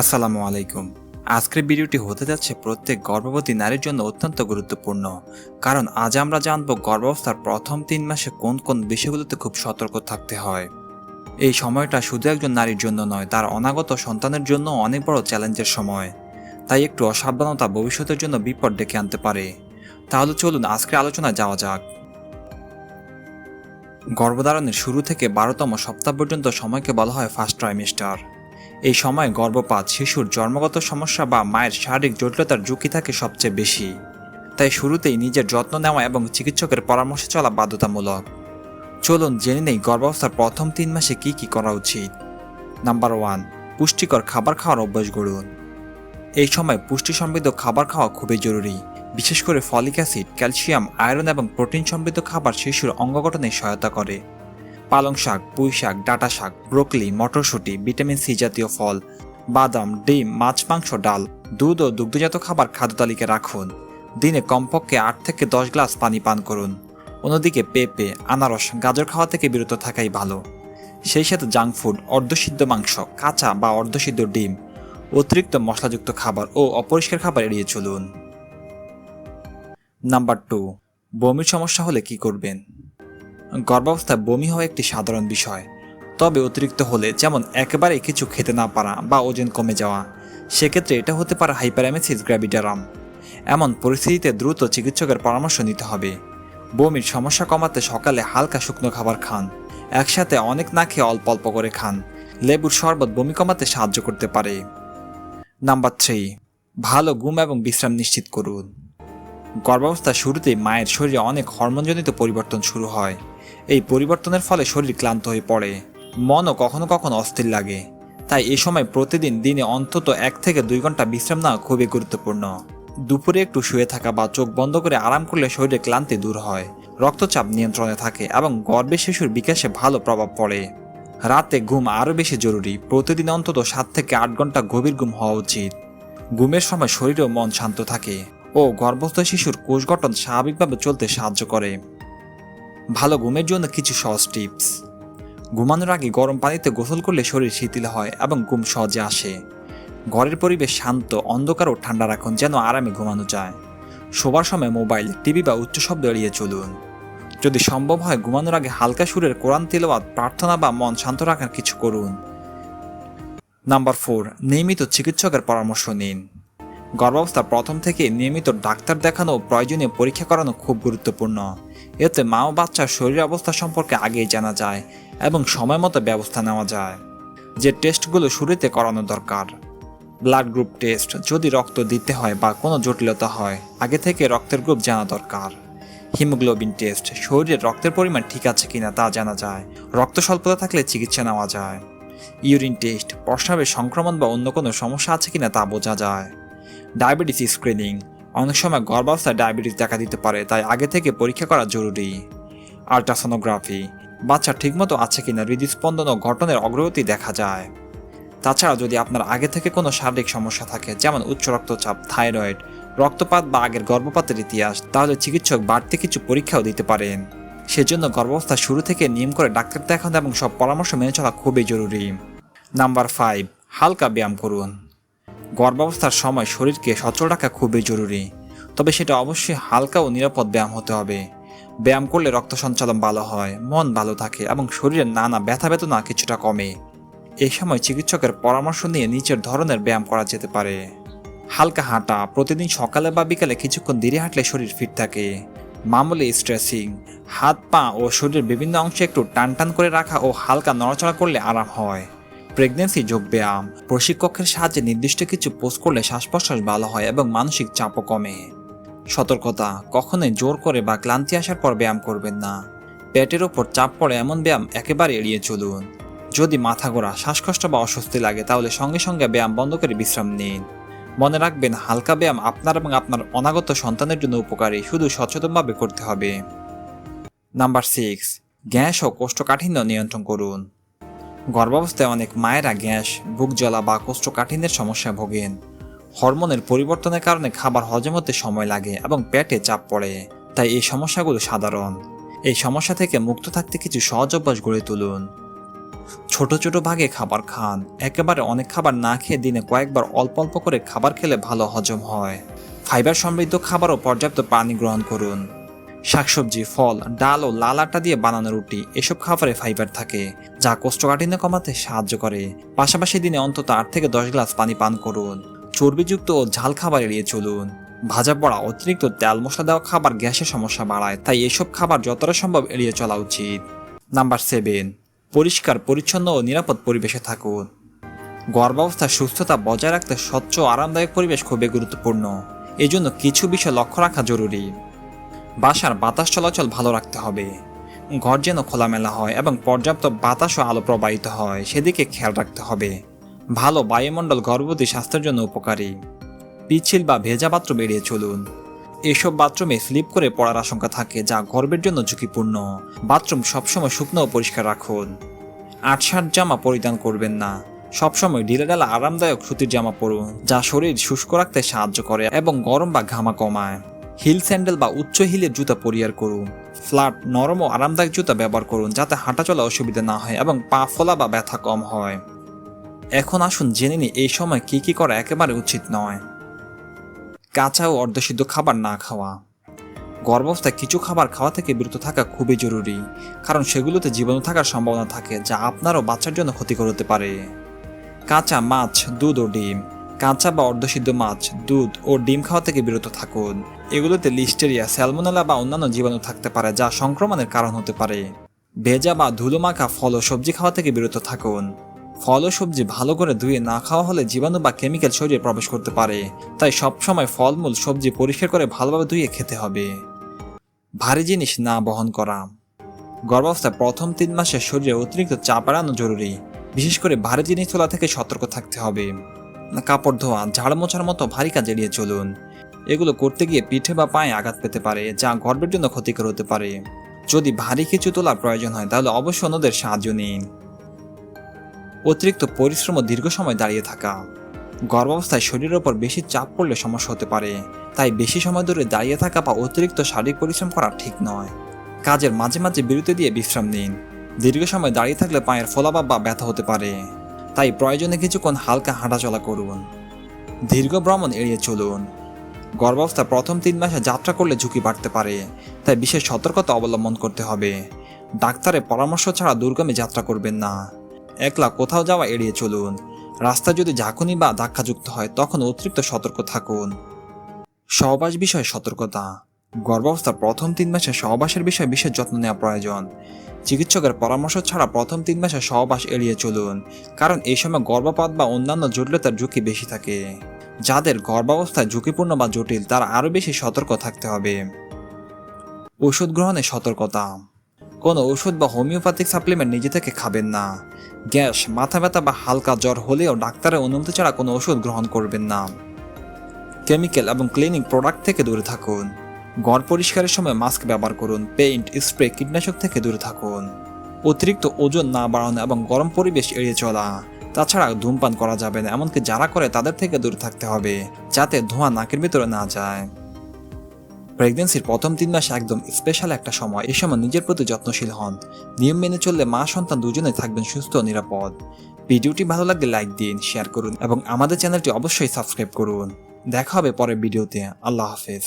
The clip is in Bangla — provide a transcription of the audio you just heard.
আসসালামু আলাইকুম। আজকের ভিডিওটি হতে যাচ্ছে প্রত্যেক গর্ভবতী নারীর জন্য অত্যন্ত গুরুত্বপূর্ণ। কারণ আজ আমরা জানব গর্ভাবস্থার প্রথম তিন মাসে কোন কোন বিষয়গুলোতে খুব সতর্ক থাকতে হয়। এই সময়টা শুধু একজন নারীর জন্য নয়, তার অনাগত সন্তানের জন্য অনেক বড় চ্যালেঞ্জের সময়। তাই একটু অসাবধানতা ভবিষ্যতের জন্য বিপদ ডেকে আনতে পারে। তাহলে চলুন আজকের আলোচনায় যাওয়া যাক। গর্ভধারণের শুরু থেকে বারোতম সপ্তাহ পর্যন্ত সময়কে বলা হয় ফার্স্ট ট্রাইমেস্টার এই সময় গর্ভপাত, শিশুর জন্মগত সমস্যা বা মায়ের শারীরিক জটিলতার ঝুঁকি থাকে সবচেয়ে বেশি। তাই শুরুতেই নিজের যত্ন নেওয়া এবং চিকিৎসকের পরামর্শে চলা বাধ্যতামূলক। চলুন জেনে নেই গর্ভাবস্থার প্রথম তিন মাসে কি কি করা উচিত। নাম্বার ওয়ান, পুষ্টিকর খাবার খাওয়ার অভ্যাস গড়ুন। এই সময় পুষ্টি সমৃদ্ধ খাবার খাওয়া খুবই জরুরি। বিশেষ করে ফলিক অ্যাসিড, ক্যালসিয়াম, আয়রন এবং প্রোটিন সমৃদ্ধ খাবার শিশুর অঙ্গগঠনে সহায়তা করে। পালং শাক, পুঁই শাক, ডাটা শাক, ব্রোকলি, মটরশুঁটি, ভিটামিন সি জাতীয় ফল, বাদাম, ডিম, মাছ, মাংস, ডাল, দুধ ও দুগ্ধজাত খাবার খাদ্য তালিকায় রাখুন। দিনে কমপক্ষে আট থেকে দশ গ্লাস পানি পান করুন। অন্যদিকে পেঁপে, আনারস, গাজর খাওয়া থেকে বিরত থাকাই ভালো। সেই সাথে জাঙ্ক ফুড, অর্ধসিদ্ধ মাংস, কাঁচা বা অর্ধসিদ্ধ ডিম, অতিরিক্ত মশলাযুক্ত খাবার ও অপরিষ্কার খাবার এড়িয়ে চলুন। নাম্বার টু, বমির সমস্যা হলে কি করবেন? গর্ভাবস্থায় বমি হওয়া একটি সাধারণ বিষয়। তবে অতিরিক্ত হলে যেমন একেবারে কিছু খেতে না পারা বা ওজন কমে যাওয়া, সেক্ষেত্রে এটা হতে পারে হাইপারামেসিস গ্র্যাভিডারাম এমন পরিস্থিতিতে দ্রুত চিকিৎসকের পরামর্শ নিতে হবে। বমির সমস্যা কমাতে সকালে হালকা শুকনো খাবার খান, একসাথে অনেক না খেয়ে অল্প অল্প করে খান। লেবুর শরবত বমি কমাতে সাহায্য করতে পারে। নাম্বার থ্রি, ভালো ঘুম এবং বিশ্রাম নিশ্চিত করুন। গর্ভাবস্থার শুরুতেই মায়ের শরীরে অনেক হরমোনজনিত পরিবর্তন শুরু হয়। এই পরিবর্তনের ফলে শরীর ক্লান্ত হয়ে পড়ে। মনও কখনো কখনো অস্থির লাগে। তাই এ সময় প্রতিদিন দিনে অন্তত এক থেকে দুই ঘণ্টা বিশ্রাম নেওয়া খুবই গুরুত্বপূর্ণ। দুপুরে একটু শুয়ে থাকা বা চোখ বন্ধ করে আরাম করলে শরীরে ক্লান্তি দূর হয়। রক্তচাপ নিয়ন্ত্রণে থাকে এবং গর্ভে শিশুর বিকাশে ভালো প্রভাব পড়ে। রাতে ঘুম আরও বেশি জরুরি। প্রতিদিন অন্তত সাত থেকে আট ঘণ্টা গভীর ঘুম হওয়া উচিত। ঘুমের সময় শরীর ও মন শান্ত থাকে ও গর্ভস্থ শিশুর কোষ গঠন স্বাভাবিকভাবে চলতে সাহায্য করে। ভালো ঘুমের জন্য কিছু সহজ টিপস। ঘুমানোর আগে গরম পানিতে গোসল করলে শরীর শিথিল হয় এবং ঘুম সহজে আসে। ঘরের পরিবেশ শান্ত, অন্ধকার ও ঠান্ডা রাখুন যেন আরামে ঘুমানো যায়। শোবার সময় মোবাইল, টিভি বা উচ্চ শব্দ এড়িয়ে চলুন। যদি সম্ভব হয় ঘুমানোর আগে হালকা সুরের কোরআন তিলওয়াত, প্রার্থনা বা মন শান্ত রাখার কিছু করুন। নাম্বার ফোর, নিয়মিত চিকিৎসকের পরামর্শ নিন। গর্ভাবস্থার প্রথম থেকে নিয়মিত ডাক্তার দেখানো প্রয়োজনীয় পরীক্ষা করানো খুব গুরুত্বপূর্ণ। এতে মা ও বাচ্চার শরীর অবস্থা সম্পর্কে আগেই জানা যায় এবং সময় মতো ব্যবস্থা নেওয়া যায়, যে টেস্টগুলো শুরুতে করানো দরকার। ব্লাড গ্রুপ টেস্ট যদি রক্ত দিতে হয় বা কোনো জটিলতা হয়, আগে থেকে রক্তের গ্রুপ জানা দরকার। হিমোগ্লোবিন টেস্ট শরীরে রক্তের পরিমাণ ঠিক আছে কিনা তা জানা যায়, রক্ত স্বল্পতা থাকলে চিকিৎসা নেওয়া যায়। ইউরিন টেস্ট প্রস্রাবে সংক্রমণ বা অন্য কোনো সমস্যা আছে কিনা তা বোঝা যায়। ডায়াবেটিস স্ক্রিনিং অনেক সময় গর্ভাবস্থায় ডায়াবেটিস দেখা দিতে পারে, তাই আগে থেকে পরীক্ষা করা জরুরি। আল্ট্রাসোনোগ্রাফি, বাচ্চা ঠিকমতো আছে কিনা হৃদস্পন্দন ও গঠনের অগ্রগতি দেখা যায়। তাছাড়া যদি আপনার আগে থেকে কোনো শারীরিক সমস্যা থাকে, যেমন উচ্চ রক্তচাপ, থাইরয়েড, রক্তপাত বা আগের গর্ভপাতের ইতিহাস, তাহলে চিকিৎসক বাড়তি কিছু পরীক্ষাও দিতে পারেন। সেজন্য গর্ভাবস্থা শুরু থেকে নিয়ম করে ডাক্তার দেখানো এবং সব পরামর্শ মেনে চলা খুবই জরুরি। নাম্বার ফাইভ হালকা ব্যায়াম করুন। গর্ভাবস্থার সময় শরীরকে সচল রাখা খুবই জরুরি। তবে সেটা অবশ্যই হালকা ও নিরাপদ ব্যায়াম হতে হবে। ব্যায়াম করলে রক্ত সঞ্চালন ভালো হয়, মন ভালো থাকে এবং শরীরের নানা ব্যথা বেদনা কিছুটা কমে। এই সময় চিকিৎসকের পরামর্শ নিয়ে নিচের ধরনের ব্যায়াম করা যেতে পারে। হালকা হাঁটা, প্রতিদিন সকালে বা বিকালে কিছুক্ষণ ধীরে হাঁটলে শরীর ফিট থাকে। মামুলি স্ট্রেসিং হাত পা ও শরীরের বিভিন্ন অংশে একটু টান টান করে রাখা ও হালকা নড়াচড়া করলে আরাম হয়। প্রেগনেন্সি যোগ ব্যায়াম। প্রশিক্ষকের সাহায্যে নির্দিষ্ট কিছু পোস্ট করলে শ্বাস প্রশ্বাস ভালো হয় এবং মানসিক চাপও কমে। সতর্কতা, কখনোই জোর করে বা ক্লান্তি আসার পর ব্যায়াম করবেন না। পেটের ওপর চাপ পড়ে এমন ব্যায়াম একেবারে এড়িয়ে চলুন। যদি মাথা ঘোরা, শ্বাসকষ্ট বা অস্বস্তি লাগে, তাহলে সঙ্গে সঙ্গে ব্যায়াম বন্ধ করে বিশ্রাম নিন। মনে রাখবেন, হালকা ব্যায়াম আপনার এবং আপনার অনাগত সন্তানের জন্য উপকারী, শুধু সচেতনভাবে করতে হবে। নাম্বার সিক্স গ্যাস ও কোষ্ঠকাঠিন্য নিয়ন্ত্রণ করুন। গর্ভাবস্থায় অনেক মায়েরা গ্যাস, বুক জ্বলা বা কোষ্ঠকাঠিন্যের সমস্যা ভোগেন। হরমোনের পরিবর্তনের কারণে খাবার হজম হতে সময় লাগে এবং পেটে চাপ পড়ে, তাই এই সমস্যাগুলো সাধারণ। এই সমস্যা থেকে মুক্ত থাকতে কিছু সহজ অভ্যাস গড়ে তুলুন। ছোট ছোট ভাগে খাবার খান। একেবারে অনেক খাবার না খেয়ে দিনে কয়েকবার অল্প অল্প করে খাবার খেলে ভালো হজম হয়। ফাইবার সমৃদ্ধ খাবার ও পর্যাপ্ত পানি গ্রহণ করুন। শাকসবজি, ফল, ডাল ও লাল আটা দিয়ে বানানো রুটি, এসব খাবারে ফাইবার থাকে, যা কোষ্ঠকাঠিন্য কমাতে সাহায্য করে। পাশাপাশি দিনে অন্তত আট থেকে দশ গ্লাস পানি পান করুন। চর্বিযুক্ত ও ঝাল খাবার এড়িয়ে চলুন। ভাজা পড়া অতিরিক্ত তেল মশলা দেওয়া খাবার গ্যাসের সমস্যা বাড়ায়, তাই এসব খাবার যতটা সম্ভব এড়িয়ে চলা উচিত। নাম্বার সেভেন, পরিষ্কার, পরিচ্ছন্ন ও নিরাপদ পরিবেশে থাকুন। গর্ভাবস্থার সুস্থতা বজায় রাখতে স্বচ্ছ আরামদায়ক পরিবেশ খুবই গুরুত্বপূর্ণ। এজন্য কিছু বিষয় লক্ষ্য রাখা জরুরি। বাসার বাতাস চলাচল ভালো রাখতে হবে। ঘর যেন খোলামেলা হয় এবং পর্যাপ্ত বাতাস ও আলো প্রবাহিত হয়, সেদিকে খেয়াল রাখতে হবে। ভালো বায়ুমণ্ডল, গর্ভবতী স্বাস্থ্যের জন্য উপকারী। পিচ্ছিল বা ভেজা বাথরুম এড়িয়ে চলুন। এসব বাথরুমে স্লিপ করে পড়ার আশঙ্কা থাকে, যা গর্ভের জন্য ঝুঁকিপূর্ণ। বাথরুম সবসময় শুকনো ও পরিষ্কার রাখুন। আটশাট জামা পরিধান করবেন না। সবসময় ঢিলেঢালা, আরামদায়ক সুতির জামা পরুন, যা শরীর শুষ্ক রাখতে সাহায্য করে এবং গরম বা ঘামা কমায়। হিল স্যান্ডেল বা উচ্চ হিলের জুতা পরিহার করুন। ফ্ল্যাট নরম ও আরামদায়ক জুতা ব্যবহার করুন যাতে হাঁটা চলা অসুবিধা না হয় এবং পা ফোলা বা ব্যথা কম হয়। এখন আসুন জেনে নিই এই সময় কি কি করা একেবারে উচিত নয়। কাঁচা ও অর্ধসিদ্ধ খাবার না খাওয়া। গর্ভাবস্থায় কিছু খাবার খাওয়া থেকে বিরত থাকা খুবই জরুরি, কারণ সেগুলোতে জীবাণু থাকার সম্ভাবনা থাকে যা আপনার ও বাচ্চার জন্য ক্ষতিকর হতে পারে। কাঁচা মাছ, দুধ ও ডিম। কাঁচা বা অর্ধসিদ্ধ মাছ, দুধ ও ডিম খাওয়া থেকে বিরত থাকুন। এগুলোতে লিস্টেরিয়া, স্যালমোনেলা বা অন্যান্য জীবাণু থাকতে পারে যা সংক্রমণের কারণ হতে পারে। ভেজা বা ধুলো মাখা ফল ও সবজি খাওয়া থেকে বিরত থাকুন। ফল ও সবজি ভালো করে ধুয়ে না খাওয়া হলে জীবাণু বা কেমিক্যাল শরীরে প্রবেশ করতে পারে, তাই সবসময় ফলমূল, সবজি পরিষ্কার করে ভালোভাবে ধুয়ে খেতে হবে। ভারী জিনিস না বহন করা। গর্ভাবস্থায় প্রথম তিন মাসে শরীরে অতিরিক্ত চাপ এড়ানো জরুরি, বিশেষ করে ভারী জিনিস তোলা থেকে সতর্ক থাকতে হবে। কাপড় ধোয়া ঝাড় মোছার মতো ভারী কাজ এড়িয়ে চলুন। এগুলো করতে গিয়ে পিঠে বা পায়ে আঘাত পেতে পারে, যা গর্ভের জন্য ক্ষতিকর হতে পারে। যদি ভারী কিছু তোলার প্রয়োজন হয়, তাহলে অবশ্যই অন্যদের সাহায্য নিন। অতিরিক্ত পরিশ্রম ও দীর্ঘ সময় দাঁড়িয়ে থাকা। গর্ভাবস্থায় শরীরের ওপর বেশি চাপ পড়লে সমস্যা হতে পারে, তাই বেশি সময় ধরে দাঁড়িয়ে থাকা বা অতিরিক্ত শারীরিক পরিশ্রম করা ঠিক নয়। কাজের মাঝে মাঝে বিরতি দিয়ে বিশ্রাম নিন। দীর্ঘ সময় দাঁড়িয়ে থাকলে পায়ের ফলাভাব বা ব্যথা হতে পারে, তাই প্রয়োজনে কিছুক্ষণ হালকা হাঁটাচলা করুন। দীর্ঘ ভ্রমণ এড়িয়ে চলুন। গর্ভাবস্থা প্রথম তিন মাসে যাত্রা করলে ঝুঁকি বাড়তে পারে, তাই বিশেষ সতর্কতা অবলম্বন করতে হবে। ডাক্তারের পরামর্শ ছাড়া দুর্গমে যাত্রা করবেন না। একলা কোথাও যাওয়া এড়িয়ে চলুন। রাস্তা যদি ঝাঁকুনি বা ধাক্কাযুক্ত হয়, তখন অতিরিক্ত সতর্ক থাকুন। সহবাস বিষয়ে সতর্কতা। গর্ভাবস্থার প্রথম তিন মাসে সহবাসের বিষয়ে বিশেষ যত্ন নেওয়া প্রয়োজন। চিকিৎসকের পরামর্শ ছাড়া প্রথম তিন মাসে সহবাস এড়িয়ে চলুন, কারণ এই সময় গর্ভপাত বা অন্যান্য জটিলতার ঝুঁকি বেশি থাকে। যাদের গর্ভাবস্থায় ঝুঁকিপূর্ণ বা জটিল, তারা আরও বেশি সতর্ক থাকতে হবে। ওষুধ গ্রহণে সতর্কতা। কোনো ওষুধ বা হোমিওপ্যাথিক সাপ্লিমেন্ট নিজে থেকে খাবেন না। গ্যাস, মাথা ব্যথা বা হালকা জ্বর হলেও ডাক্তারের অনুমতি ছাড়া কোনো ওষুধ গ্রহণ করবেন না। কেমিক্যাল এবং ক্লিনিং প্রোডাক্ট থেকে দূরে থাকুন। ঘর পরিষ্কারের সময় মাস্ক ব্যবহার করুন, পেইন্ট, স্প্রে, কীটনাশক থেকে দূরে থাকুন। অতিরিক্ত ওজন না বাড়ানো এবং গরম পরিবেশ এড়িয়ে চলা। তাছাড়া ধূমপান করা যাবে না, এমনকি যারা করে তাদের থেকে দূরে থাকতে হবে, যাতে ধোঁয়া নাকের ভিতরে না যায়। প্রেগনেন্সির প্রথম তিন মাস একদম স্পেশাল একটা সময় এ সময় নিজের প্রতি যত্নশীল হন। নিয়ম মেনে চললে মা সন্তান দুজনেই থাকবেন সুস্থ ও নিরাপদ। ভিডিওটি ভালো লাগলে লাইক দিন শেয়ার করুন এবং আমাদের চ্যানেলটি অবশ্যই সাবস্ক্রাইব করুন। দেখা হবে পরের ভিডিওতে। আল্লাহ হাফেজ।